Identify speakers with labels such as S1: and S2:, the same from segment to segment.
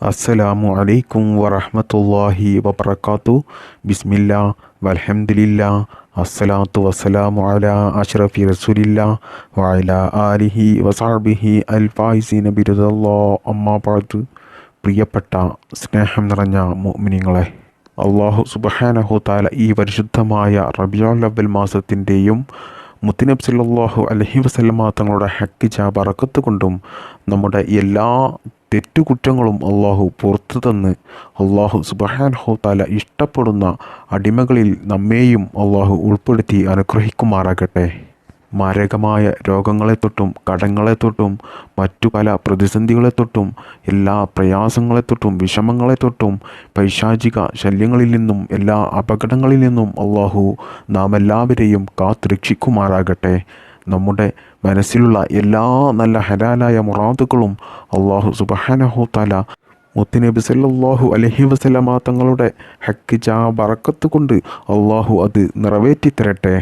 S1: അസ്സലാമു അലൈക്കും വറഹ്മത്തുള്ളാഹി വബറകാതു ബിസ്മില്ലാ വൽഹംദുലില്ലാ അസ്സലാത്തു വസ്സലാമു അലാ അഷ്റഫി റസൂലില്ലാ വഅലാ ആലിഹി വസാബിഹി അൽ ഫായിസീന അമ്മാപാത്ത് അമ്മാ ബഅദ് പ്രിയപ്പെട്ട സ്നേഹം നിറഞ്ഞ മുഅ്മിനീങ്ങളെ അള്ളാഹു സുബ്ഹാനഹു തആല ഈ പരിശുദ്ധമായ റബിയുൽ അവൽ മാസത്തിന്റെയും മുത്തിനബ് സല്ലല്ലാഹു അലൈഹി വസല്ലമ തങ്ങളുടെ ഹക്കിജ ബറക്കത്ത് കൊണ്ടും നമ്മുടെ എല്ലാ തെറ്റുകുറ്റങ്ങളും അള്ളാഹു പുറത്തു തന്ന് അള്ളാഹു സുബഹാൻ തആല ഇഷ്ടപ്പെടുന്ന അടിമകളിൽ നമ്മെയും അള്ളാഹു ഉൾപ്പെടുത്തി അനുഗ്രഹിക്കുമാറാകട്ടെ. മാരകമായ രോഗങ്ങളെ തൊട്ടും കടങ്ങളെ തൊട്ടും മറ്റു പല പ്രതിസന്ധികളെ തൊട്ടും എല്ലാ പ്രയാസങ്ങളെ തൊട്ടും വിഷമങ്ങളെ തൊട്ടും പൈശാചിക ശല്യങ്ങളിൽ നിന്നും എല്ലാ അപകടങ്ങളിൽ നിന്നും അള്ളാഹു നാം എല്ലാവരെയും കാത്തുരക്ഷിക്കുമാറാകട്ടെ. നമ്മുടെ മനസ്സിലുള്ള എല്ലാ നല്ല ഹലാലായ മുറാദുകളും അള്ളാഹു സുബഹാനഹു തല മുത്തുനബി സല്ലാഹു അലഹി വസല്ലമ തങ്ങളുടെ ഹക്ക് ജാ ബറക്കത്ത് കൊണ്ട് അള്ളാഹു അത് നിറവേറ്റി തരട്ടെ.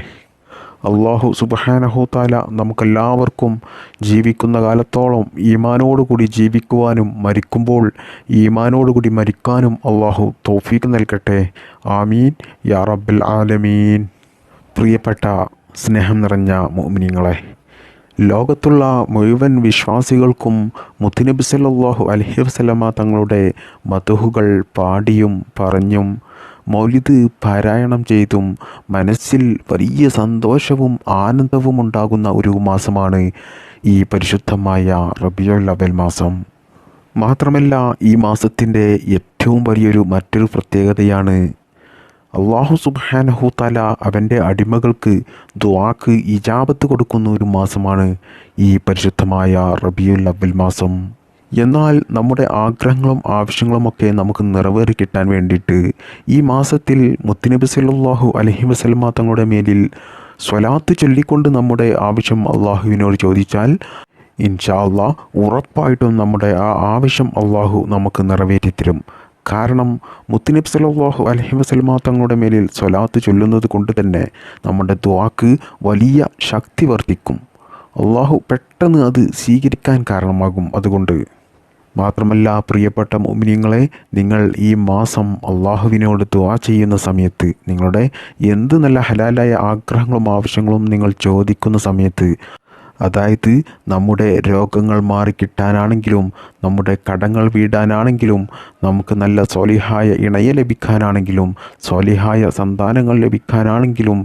S1: സുബഹാനഹു താല നമുക്കെല്ലാവർക്കും ജീവിക്കുന്ന കാലത്തോളം ഈമാനോടുകൂടി ജീവിക്കുവാനും മരിക്കുമ്പോൾ ഈമാനോടുകൂടി മരിക്കാനും അള്ളാഹു തോഫീക്ക് നൽകട്ടെ. ആമീൻ. യാ റബ്ബൽ ആലമീൻ. പ്രിയപ്പെട്ട സ്നേഹം നിറഞ്ഞ മോമിനിങ്ങളെ ലോകത്തുള്ള മുഴുവൻ വിശ്വാസികൾക്കും മുത്തുനബി സല്ലാഹു അലഹി വസ്ലമ തങ്ങളുടെ മധുഹുകൾ പാടിയും പറഞ്ഞും മൗലിദ് പാരായണം ചെയ്തും മനസ്സിൽ വലിയ സന്തോഷവും ആനന്ദവും ഉണ്ടാകുന്ന ഒരു മാസമാണ് ഈ പരിശുദ്ധമായ റബിയുൽ അവൽ മാസം. മാത്രമല്ല ഈ മാസത്തിന്റെ ഏറ്റവും വലിയൊരു മറ്റൊരു പ്രത്യേകതയാണ് അള്ളാഹു സുബാനഹു തല അവന്റെ അടിമകൾക്ക് ദുവാക്ക് ഇജാബത്ത് കൊടുക്കുന്ന ഒരു മാസമാണ് ഈ പരിശുദ്ധമായ റബിയുൽ അവൽ മാസം. എന്നാൽ നമ്മുടെ ആഗ്രഹങ്ങളും ആവശ്യങ്ങളുമൊക്കെ നമുക്ക് നിറവേറി കിട്ടാൻ വേണ്ടിയിട്ട് ഈ മാസത്തിൽ മുത്തുനബി സല്ലാഹു അലഹി വസല്ലമ തങ്ങളുടെ മേലിൽ സ്വലാത്ത് ചൊല്ലിക്കൊണ്ട് നമ്മുടെ ആവശ്യം അള്ളാഹുവിനോട് ചോദിച്ചാൽ ഇൻഷാ അള്ളാ ഉറപ്പായിട്ടും നമ്മുടെ ആ ആവശ്യം അള്ളാഹു നമുക്ക് നിറവേറ്റിത്തരും. കാരണം മുത്തുനബി സലാഹു അലഹി വസ്ലമ തങ്ങളുടെ മേലിൽ സ്വലാത്ത് ചൊല്ലുന്നത് കൊണ്ട് തന്നെ നമ്മുടെ ദ്വാക്ക് വലിയ ശക്തി വർദ്ധിക്കും. അള്ളാഹു പെട്ടെന്ന് അത് സ്വീകരിക്കാൻ കാരണമാകും. അതുകൊണ്ട് മാത്രമല്ല പ്രിയപ്പെട്ട മോമിനിയങ്ങളെ നിങ്ങൾ ഈ മാസം അള്ളാഹുവിനോട് ദുവാ ചെയ്യുന്ന സമയത്ത് നിങ്ങളുടെ എന്ത് നല്ല ഹലാലായ ആഗ്രഹങ്ങളും ആവശ്യങ്ങളും നിങ്ങൾ ചോദിക്കുന്ന സമയത്ത് അതായത് നമ്മുടെ രോഗങ്ങൾ മാറിക്കിട്ടാനാണെങ്കിലും നമ്മുടെ കടങ്ങൾ വീടാനാണെങ്കിലും നമുക്ക് നല്ല സോലിഹായ ഇണയെ ലഭിക്കാനാണെങ്കിലും സോലിഹായ സന്താനങ്ങൾ ലഭിക്കാനാണെങ്കിലും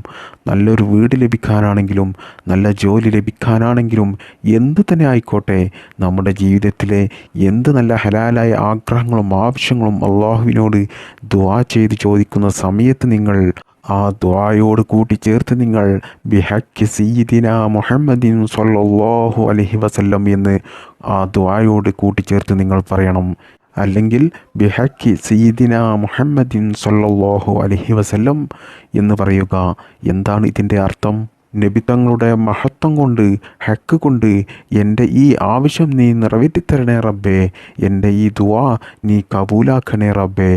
S1: നല്ലൊരു വീട് ലഭിക്കാനാണെങ്കിലും നല്ല ജോലി ലഭിക്കാനാണെങ്കിലും എന്ത് തന്നെ ആയിക്കോട്ടെ നമ്മുടെ ജീവിതത്തിലെ എന്ത് നല്ല ഹലാലായ ആഗ്രഹങ്ങളും ആവശ്യങ്ങളും അള്ളാഹുവിനോട് ദുവാ ചെയ്ത് ചോദിക്കുന്ന സമയത്ത് നിങ്ങൾ ആ ദ്വായോട് കൂട്ടിച്ചേർത്ത് നിങ്ങൾ ബിഹക്ക് സീദിന മുഹമ്മദിൻ സല്ലല്ലാഹു അലൈഹി വസല്ലം എന്ന് ആ ദ്വായോട് കൂട്ടിച്ചേർത്ത് നിങ്ങൾ പറയണം. അല്ലെങ്കിൽ ബിഹക്കി സീദിന മുഹമ്മദിൻ സൊല്ലാഹു അലഹി വസല്ലം എന്ന് പറയുക. എന്താണ് ഇതിന്റെ അർത്ഥം? നബിത്തങ്ങളുടെ മഹത്വം കൊണ്ട് ഹക്ക് കൊണ്ട് എന്റെ ഈ ആവശ്യം നീ നിറവേറ്റിത്തരണേ റബ്ബേ എന്റെ ഈ ദുവാ നീ കബൂലാക്കണേ റബ്ബേ.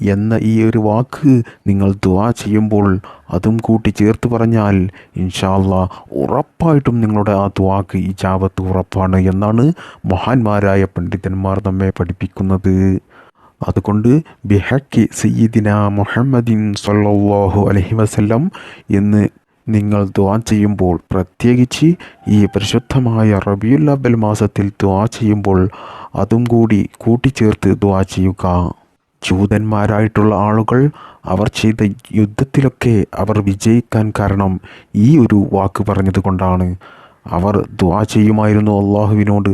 S1: എന്ന ഈ ഒരു വാക്ക് നിങ്ങൾ ദുവാ ചെയ്യുമ്പോൾ അതും കൂട്ടി ചേർത്ത് പറഞ്ഞാൽ ഇൻഷാല്ല ഉറപ്പായിട്ടും നിങ്ങളുടെ ആ ദ്വാക്ക് ഈ ജാപത്ത് ഉറപ്പാണ് എന്നാണ് മഹാന്മാരായ പണ്ഡിതന്മാർ നമ്മെ പഠിപ്പിക്കുന്നത്. അതുകൊണ്ട് ബിഹക്കി സയ്യിദിന മുഹമ്മദിൻ സല്ലാഹു അലഹി വസല്ലം എന്ന് നിങ്ങൾ ദ്വാ ചെയ്യുമ്പോൾ പ്രത്യേകിച്ച് ഈ പരിശുദ്ധമായ റബിയുൽ അബൽ മാസത്തിൽ ദ്വാ ചെയ്യുമ്പോൾ അതും കൂടി കൂട്ടിച്ചേർത്ത് ദ്വാ ചെയ്യുക. ജൂതന്മാരായിട്ടുള്ള ആളുകൾ അവർ ചെയ്ത യുദ്ധത്തിലൊക്കെ അവർ വിജയിക്കാൻ കാരണം ഈ ഒരു വാക്ക് പറഞ്ഞത് കൊണ്ടാണ്. അവർ ദ്വാ ചെയ്യുമായിരുന്നു അള്ളാഹുവിനോട്.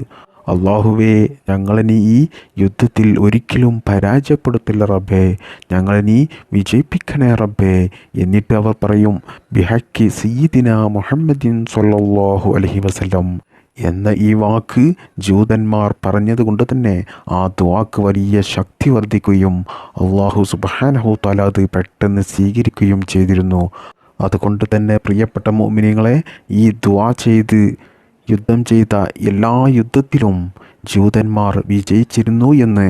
S1: അള്ളാഹുവേ ഞങ്ങളിനി ഈ യുദ്ധത്തിൽ ഒരിക്കലും പരാജയപ്പെടുത്തില്ല റബ്ബേ. ഞങ്ങളിനി വിജയിപ്പിക്കണേ റബ്ബേ എന്നിട്ട് അവർ പറയും ബിഹക്കി സീദിന മുഹമ്മദിൻ സൊല്ലാഹു അലഹി വസല്ലം. എന്ന ഈ വാക്ക് ജൂതന്മാർ പറഞ്ഞതുകൊണ്ട് തന്നെ ആ ദ്വാക്ക് വലിയ ശക്തി വർദ്ധിക്കുകയും അള്ളാഹു സുബാനഹു തല അത് പെട്ടെന്ന് സ്വീകരിക്കുകയും ചെയ്തിരുന്നു. അതുകൊണ്ട് തന്നെ പ്രിയപ്പെട്ട മോമിനികളെ ഈ ദ്വാ ചെയ്ത് യുദ്ധം ചെയ്ത എല്ലാ യുദ്ധത്തിലും ജൂതന്മാർ വിജയിച്ചിരുന്നു എന്ന്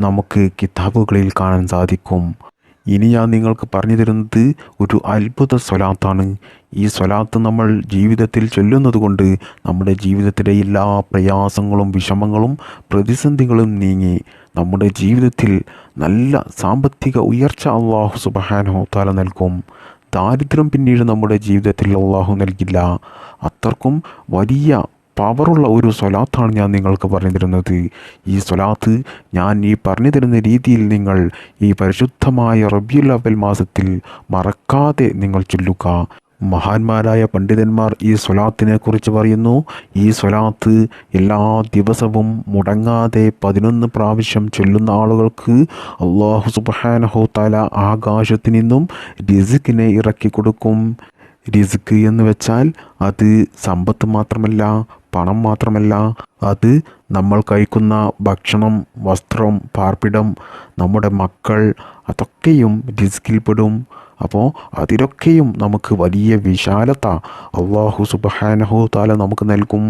S1: നമുക്ക് കിതാബുകളിൽ കാണാൻ സാധിക്കും. ഇനി ഞാൻ നിങ്ങൾക്ക് പറഞ്ഞു തരുന്നത് ഒരു അത്ഭുത സ്വലാത്താണ്. ഈ സ്വലാത്ത് നമ്മൾ ജീവിതത്തിൽ ചൊല്ലുന്നത് കൊണ്ട് നമ്മുടെ ജീവിതത്തിലെ എല്ലാ പ്രയാസങ്ങളും വിഷമങ്ങളും പ്രതിസന്ധികളും നീങ്ങി നമ്മുടെ ജീവിതത്തിൽ നല്ല സാമ്പത്തിക ഉയർച്ച അള്ളാഹു സുബഹാനോത്താല താല നൽകും. ദാരിദ്ര്യം പിന്നീട് നമ്മുടെ ജീവിതത്തിൽ അള്ളാഹു നൽകില്ല. അത്രക്കും വലിയ പവറുള്ള ഒരു സ്വലാത്താണ് ഞാൻ നിങ്ങൾക്ക് പറഞ്ഞു തരുന്നത് ഈ സ്വലാത്ത് ഞാൻ ഈ പറഞ്ഞു തരുന്ന രീതിയിൽ നിങ്ങൾ ഈ പരിശുദ്ധമായ റബ്യുൽ അവൽ മാസത്തിൽ മറക്കാതെ നിങ്ങൾ ചൊല്ലുക. മഹാന്മാരായ പണ്ഡിതന്മാർ ഈ സ്വലാത്തിനെ കുറിച്ച് പറയുന്നു. ഈ സ്വലാത്ത് എല്ലാ ദിവസവും മുടങ്ങാതെ പതിനൊന്ന് പ്രാവശ്യം ചൊല്ലുന്ന ആളുകൾക്ക് അള്ളാഹു സുബാനഹു തല ആകാശത്തു നിന്നും രിസിക്കിനെ ഇറക്കി കൊടുക്കും. റിസ്ക് എന്ന് വെച്ചാൽ അത് സമ്പത്ത് മാത്രമല്ല പണം മാത്രമല്ല അത് നമ്മൾ കഴിക്കുന്ന ഭക്ഷണം വസ്ത്രം പാർപ്പിടം നമ്മുടെ മക്കൾ അതൊക്കെയും റിസ്കിൽപ്പെടും അപ്പോൾ അതിലൊക്കെയും നമുക്ക് വലിയ വിശാലത അള്ളാഹു സുബഹാനഹു താല നമുക്ക് നൽകും.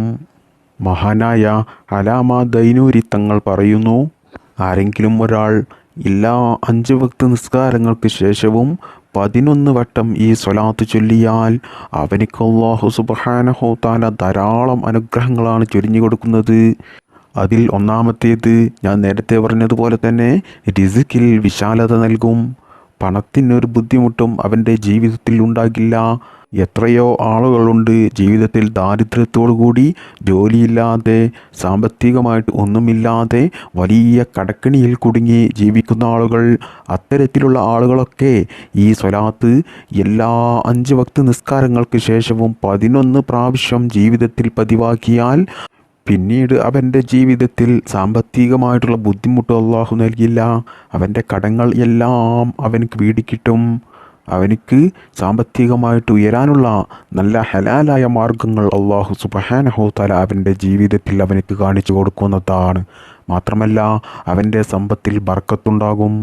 S1: മഹാനായ അലാമ ദൈനൂരി തങ്ങൾ പറയുന്നു ആരെങ്കിലും ഒരാൾ എല്ലാ അഞ്ച് വക്ത് നിസ്കാരങ്ങൾക്ക് ശേഷവും പതിനൊന്ന് വട്ടം ഈ സ്വലാത്ത് ചൊല്ലിയാൽ അവനിക്ക് അള്ളാഹു സുബഹാനഹു താല ധാരാളം അനുഗ്രഹങ്ങളാണ് ചൊരിഞ്ഞു കൊടുക്കുന്നത്. അതിൽ ഒന്നാമത്തേത് ഞാൻ നേരത്തെ പറഞ്ഞതുപോലെ തന്നെ രിസിക്കിൽ വിശാലത നൽകും. പണത്തിനൊരു ബുദ്ധിമുട്ടും അവന്റെ ജീവിതത്തിൽ ഉണ്ടാകില്ല. എത്രയോ ആളുകളുണ്ട് ജീവിതത്തിൽ ദാരിദ്ര്യത്തോടുകൂടി ജോലിയില്ലാതെ സാമ്പത്തികമായിട്ട് ഒന്നുമില്ലാതെ വലിയ കടക്കിണിയിൽ കുടുങ്ങി ജീവിക്കുന്ന ആളുകൾ അത്തരത്തിലുള്ള ആളുകളൊക്കെ ഈ സ്വലാത്ത് എല്ലാ അഞ്ച് വക്ത് നിസ്കാരങ്ങൾക്ക് ശേഷവും പതിനൊന്ന് പ്രാവശ്യം ജീവിതത്തിൽ പതിവാക്കിയാൽ പിന്നീട് അവന്റെ ജീവിതത്തിൽ സാമ്പത്തികമായിട്ടുള്ള ബുദ്ധിമുട്ട് അള്ളാഹു നൽകില്ല. അവന്റെ കടങ്ങൾ എല്ലാം അവനക്ക് വീടിക്കിട്ടും അവനിക്ക് സാമ്പത്തികമായിട്ട് ഉയരാനുള്ള നല്ല ഹലാലായ മാർഗങ്ങൾ അള്ളാഹു സുബഹാനഹോ തല അവന്റെ ജീവിതത്തിൽ അവനക്ക് കാണിച്ചു കൊടുക്കുന്നതാണ്. മാത്രമല്ല അവന്റെ സമ്പത്തിൽ ബർക്കത്തുണ്ടാകും.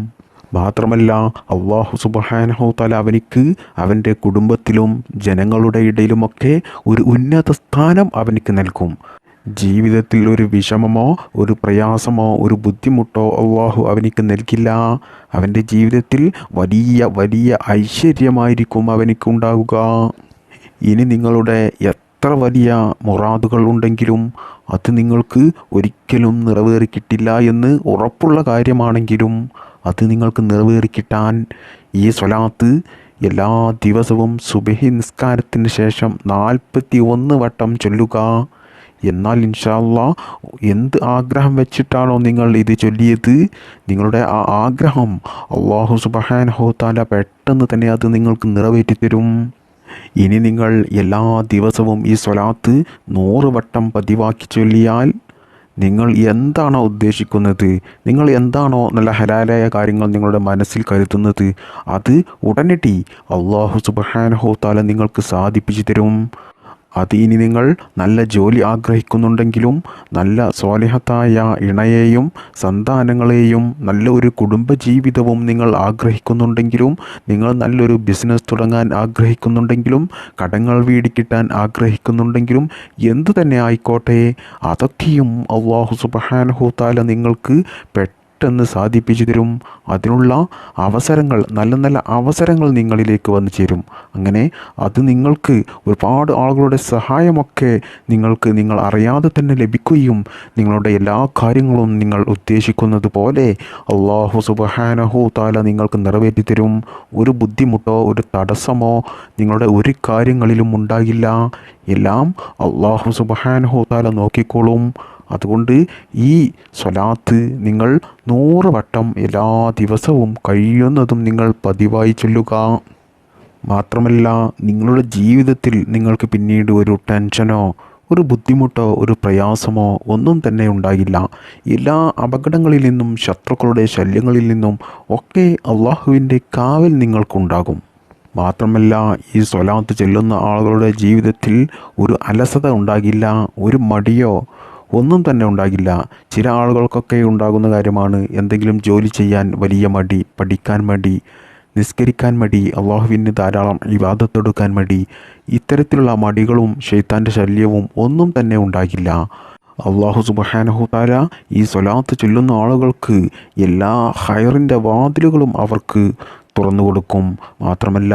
S1: മാത്രമല്ല അള്ളാഹു സുബഹാനഹോ തല അവനിക്ക് അവന്റെ കുടുംബത്തിലും ജനങ്ങളുടെ ഇടയിലുമൊക്കെ ഒരു ഉന്നത സ്ഥാനം അവനിക്ക് നൽകും. ജീവിതത്തിൽ ഒരു വിഷമമോ ഒരു പ്രയാസമോ ഒരു ബുദ്ധിമുട്ടോ അള്ളാഹു അവനിക്ക് നൽകില്ല. അവന്റെ ജീവിതത്തിൽ വലിയ വലിയ ഐശ്വര്യമായിരിക്കും അവനിക്ക് ഉണ്ടാവുക. ഇനി നിങ്ങളുടെ എത്ര വലിയ മുറാദുകൾ ഉണ്ടെങ്കിലും അത് നിങ്ങൾക്ക് ഒരിക്കലും നിറവേറിക്കിട്ടില്ല എന്ന് ഉറപ്പുള്ള കാര്യമാണെങ്കിലും അത് നിങ്ങൾക്ക് നിറവേറിക്കിട്ടാൻ ഈ സ്വലാത്ത് എല്ലാ ദിവസവും സുബഹി നിസ്കാരത്തിന് ശേഷം നാൽപ്പത്തി ഒന്ന് വട്ടം ചൊല്ലുക. എന്നാൽ ഇൻഷാല്ല എന്ത് ആഗ്രഹം വെച്ചിട്ടാണോ നിങ്ങൾ ഇത് ചൊല്ലിയത്? നിങ്ങളുടെ ആ ആഗ്രഹം അള്ളാഹു സുബഹാൻ ഹോത്താല പെട്ടെന്ന് തന്നെ അത് നിങ്ങൾക്ക് നിറവേറ്റി തരും. ഇനി നിങ്ങൾ എല്ലാ ദിവസവും ഈ സ്വലാത്ത് നൂറ് വട്ടം പതിവാക്കി ചൊല്ലിയാൽ നിങ്ങൾ എന്താണോ ഉദ്ദേശിക്കുന്നത്? നിങ്ങൾ എന്താണോ നല്ല ഹലാലായ കാര്യങ്ങൾ നിങ്ങളുടെ മനസ്സിൽ കരുതുന്നത്? അത് ഉടനടി അള്ളാഹു സുബഹാനഹോത്താല നിങ്ങൾക്ക് സാധിപ്പിച്ചു തരും. അത് ഇനി നിങ്ങൾ നല്ല ജോലി ആഗ്രഹിക്കുന്നുണ്ടെങ്കിലും നല്ല സ്വാലിഹത്തായ ഇണയെയും സന്താനങ്ങളെയും നല്ല ഒരു കുടുംബജീവിതവും നിങ്ങൾ ആഗ്രഹിക്കുന്നുണ്ടെങ്കിലും നിങ്ങൾ നല്ലൊരു ബിസിനസ് തുടങ്ങാൻ ആഗ്രഹിക്കുന്നുണ്ടെങ്കിലും കടങ്ങൾ വീടിക്കിട്ടാൻ ആഗ്രഹിക്കുന്നുണ്ടെങ്കിലും എന്തു തന്നെ ആയിക്കോട്ടെ അതൊക്കെയും അള്ളാഹു സുബഹാനഹു താല നിങ്ങൾക്ക് പെട്ടെന്ന് പെട്ടെന്ന് സാധിപ്പിച്ചു തരും അതിനുള്ള അവസരങ്ങൾ നല്ല നല്ല അവസരങ്ങൾ നിങ്ങളിലേക്ക് വന്നു ചേരും. അങ്ങനെ അത് നിങ്ങൾക്ക് ഒരുപാട് ആളുകളുടെ സഹായമൊക്കെ നിങ്ങൾക്ക് നിങ്ങൾ അറിയാതെ തന്നെ ലഭിക്കുകയും നിങ്ങളുടെ എല്ലാ കാര്യങ്ങളും നിങ്ങൾ ഉദ്ദേശിക്കുന്നത് പോലെ അള്ളാഹു സുബഹാനഹു താല നിങ്ങൾക്ക് നിറവേറ്റി തരും. ഒരു ബുദ്ധിമുട്ടോ ഒരു തടസ്സമോ നിങ്ങളുടെ ഒരു കാര്യങ്ങളിലും ഉണ്ടാകില്ല. എല്ലാം അള്ളാഹു സുബഹാനഹു താല നോക്കിക്കോളും. അതുകൊണ്ട് ഈ സ്വലാത്ത് നിങ്ങൾ നൂറ് വട്ടം എല്ലാ ദിവസവും കഴിയുന്നതും നിങ്ങൾ പതിവായി ചൊല്ലുക. മാത്രമല്ല നിങ്ങളുടെ ജീവിതത്തിൽ നിങ്ങൾക്ക് പിന്നീട് ഒരു ടെൻഷനോ ഒരു ബുദ്ധിമുട്ടോ ഒരു പ്രയാസമോ ഒന്നും തന്നെ ഉണ്ടാകില്ല. എല്ലാ അപകടങ്ങളിൽ നിന്നും ശത്രുക്കളുടെ ശല്യങ്ങളിൽ നിന്നും ഒക്കെ അള്ളാഹുവിന്റെ കാവൽ നിങ്ങൾക്കുണ്ടാകും. മാത്രമല്ല ഈ സ്വലാത്ത് ചെല്ലുന്ന ആളുകളുടെ ജീവിതത്തിൽ ഒരു അലസത ഉണ്ടാകില്ല ഒരു മടിയോ ഒന്നും തന്നെ ഉണ്ടാകില്ല. ചില ആളുകൾക്കൊക്കെ ഉണ്ടാകുന്ന കാര്യമാണ് എന്തെങ്കിലും ജോലി ചെയ്യാൻ വലിയ മടി പഠിക്കാൻ മടി നിസ്കരിക്കാൻ മടി അള്ളാഹുവിന് ധാരാളം വിവാദത്തെടുക്കാൻ മടി ഇത്തരത്തിലുള്ള മടികളും ഷെയ്ത്താന്റെ ശല്യവും ഒന്നും തന്നെ ഉണ്ടാകില്ല. അള്ളാഹു സുബഹാനഹു താല ഈ സ്വലാത്ത് ചൊല്ലുന്ന ആളുകൾക്ക് എല്ലാ ഹയറിന്റെ വാതിലുകളും അവർക്ക് തുറന്നു കൊടുക്കും. മാത്രമല്ല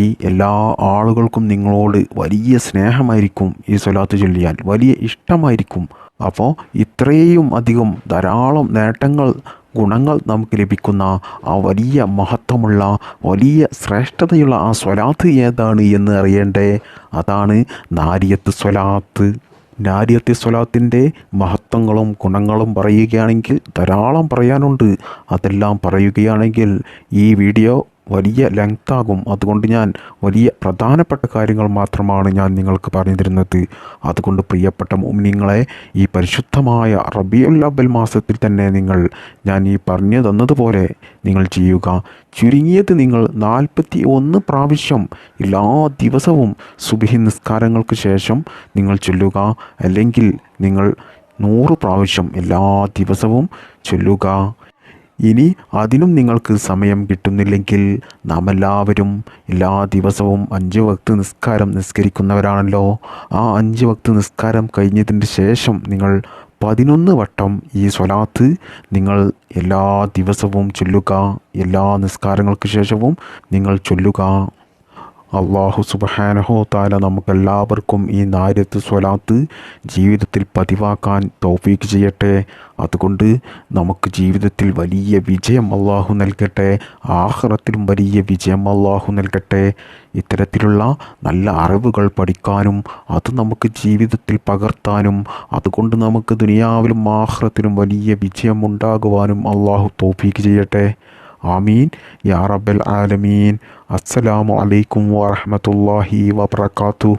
S1: ഈ എല്ലാ ആളുകൾക്കും നിങ്ങളോട് വലിയ സ്നേഹമായിരിക്കും ഈ സ്വലാത്ത് ചൊല്ലിയാൽ വലിയ ഇഷ്ടമായിരിക്കും. അപ്പോൾ ഇത്രയും അധികം ധാരാളം നേട്ടങ്ങൾ ഗുണങ്ങൾ നമുക്ക് ലഭിക്കുന്ന ആ വലിയ മഹത്വമുള്ള വലിയ ശ്രേഷ്ഠതയുള്ള ആ സ്വലാത്ത് ഏതാണ് എന്ന് അറിയേണ്ടേ? അതാണ് നാരിയത്ത് സ്വലാത്ത്. നാരിയത്തി സ്വലാത്തിന്റെ മഹത്വങ്ങളും ഗുണങ്ങളും പറയുകയാണെങ്കിൽ ധാരാളം പറയാനുണ്ട്. അതെല്ലാം പറയുകയാണെങ്കിൽ ഈ വീഡിയോ വലിയ ലെങ്താകും അതുകൊണ്ട് ഞാൻ വലിയ പ്രധാനപ്പെട്ട കാര്യങ്ങൾ മാത്രമാണ് ഞാൻ നിങ്ങൾക്ക് പറഞ്ഞു തരുന്നത് അതുകൊണ്ട് പ്രിയപ്പെട്ട നിങ്ങളെ ഈ പരിശുദ്ധമായ റബിയുൽ അവൽ മാസത്തിൽ തന്നെ നിങ്ങൾ ഞാൻ ഈ പറഞ്ഞു തന്നതുപോലെ നിങ്ങൾ ചെയ്യുക. ചുരുങ്ങിയത് നിങ്ങൾ നാൽപ്പത്തി ഒന്ന് പ്രാവശ്യം എല്ലാ ദിവസവും സുബിഹി നിസ്കാരങ്ങൾക്ക് ശേഷം നിങ്ങൾ ചൊല്ലുക. അല്ലെങ്കിൽ നിങ്ങൾ നൂറ് പ്രാവശ്യം എല്ലാ ദിവസവും ചൊല്ലുക. ഇനി അതിനും നിങ്ങൾക്ക് സമയം കിട്ടുന്നില്ലെങ്കിൽ നാം എല്ലാവരും എല്ലാ ദിവസവും അഞ്ച് വക്ത് നിസ്കാരം നിസ്കരിക്കുന്നവരാണല്ലോ. ആ അഞ്ച് വക്ത് നിസ്കാരം കഴിഞ്ഞതിന് ശേഷം നിങ്ങൾ പതിനൊന്ന് വട്ടം ഈ സ്വലാത്ത് നിങ്ങൾ എല്ലാ ദിവസവും ചൊല്ലുക. എല്ലാ നിസ്കാരങ്ങൾക്ക് ശേഷവും നിങ്ങൾ ചൊല്ലുക. അള്ളാഹു സുബഹാനഹോ താല നമുക്കെല്ലാവർക്കും ഈ നാര്യത്ത് സ്വലാത്ത് ജീവിതത്തിൽ പതിവാക്കാൻ തോഫീക്ക് ചെയ്യട്ടെ. അതുകൊണ്ട് നമുക്ക് ജീവിതത്തിൽ വലിയ വിജയം അള്ളാഹു നൽകട്ടെ. ആഹ്റത്തിലും വലിയ വിജയം അള്ളാഹു നൽകട്ടെ. ഇത്തരത്തിലുള്ള നല്ല അറിവുകൾ പഠിക്കാനും അത് നമുക്ക് ജീവിതത്തിൽ പകർത്താനും അതുകൊണ്ട് നമുക്ക് ദുനിയാവിലും ആഹ്റത്തിലും വലിയ വിജയം ഉണ്ടാകുവാനും അള്ളാഹു തോഫീക്ക് ചെയ്യട്ടെ. ആമീൻ. യാ റബ്ബൽ ആലമീൻ. അസ്സലാമു അലൈക്കും വറഹ്മത്തുള്ളാഹി വബറകാതുഹു.